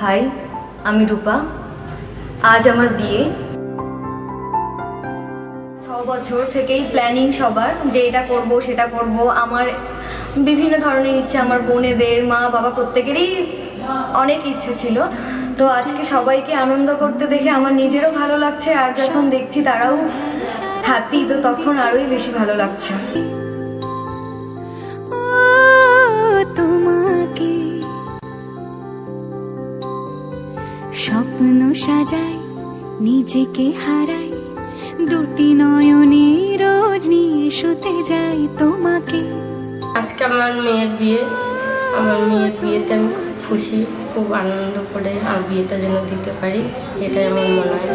High, আমি রূপা। আজ আমার বিয়ে। ছ বছর থেকেই প্ল্যানিং সবার, যে এটা করব, সেটা করব। আমার বিভিন্ন ধরনের ইচ্ছে, আমার বোনেদের, মা, বাবা প্রত্যেকেরই অনেক ইচ্ছে ছিল। তো আজকে সবাইকে আনন্দ করতে দেখে আমার নিজেরও ভালো লাগছে, আর যখন দেখছি তারাও হ্যাপি তো তখন আরোই বেশি ভালো লাগছে। স্বপ্ন সাজাই নিজেকে হারাই। দুটি নয়নে রোজ নিয়ে শুতে যাই তোমাকে। আজকে আমার মেয়ের বিয়ে আমার মেয়ের বিয়েতে আমি খুব খুশি খুব আনন্দ করে আর বিয়েটা যেন দিতে পারি এটাই আমার মনে হয়।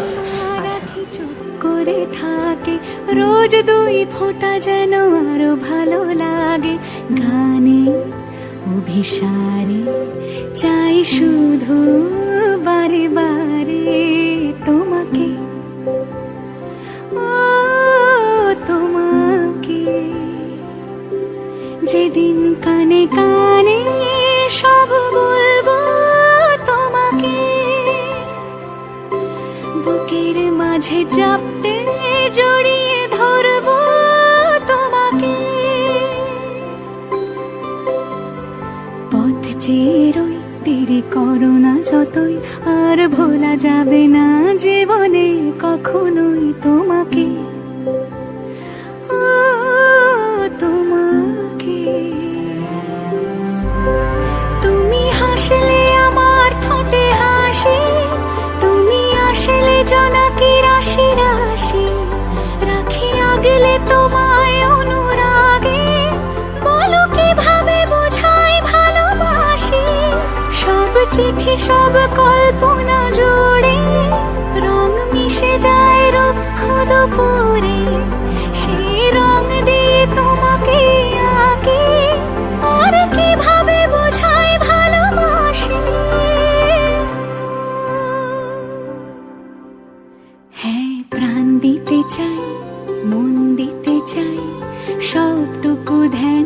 করে থাকে রোজ দুই ফোঁটা যেন আরও ভালো লাগে। গানে অভিসারে, চাই শুধু বারে বারে তোমাকে। ও, তোমাকে। যেদিন কানে কানে সব বলব তোমাকে। বুকের মাঝে চাপতে জড়িয়ে ধরবো চেয়ে রই দেরি করো না যতই। আর ভোলা যাবে না জীবনে কখনোই চিঠি সব কল্পনা জুড়ে রং মিশে যায় রক্ষ দুপুরে সেই রং দিয়ে তোমাকে আগে আর কীভাবে বোঝাই ভালোবাসি? হ্যাঁ প্রাণ দিতে চাই, মন দিতে চাই, সবটুকু ধ্যান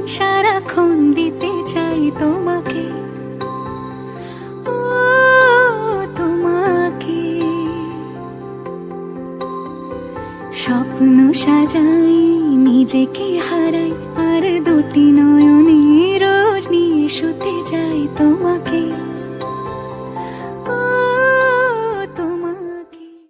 স্বপ্ন সাজাই নিজেকে হারাই আর দুটি নয়নে রোজ নিয়ে শুতে যাই তোমাকে।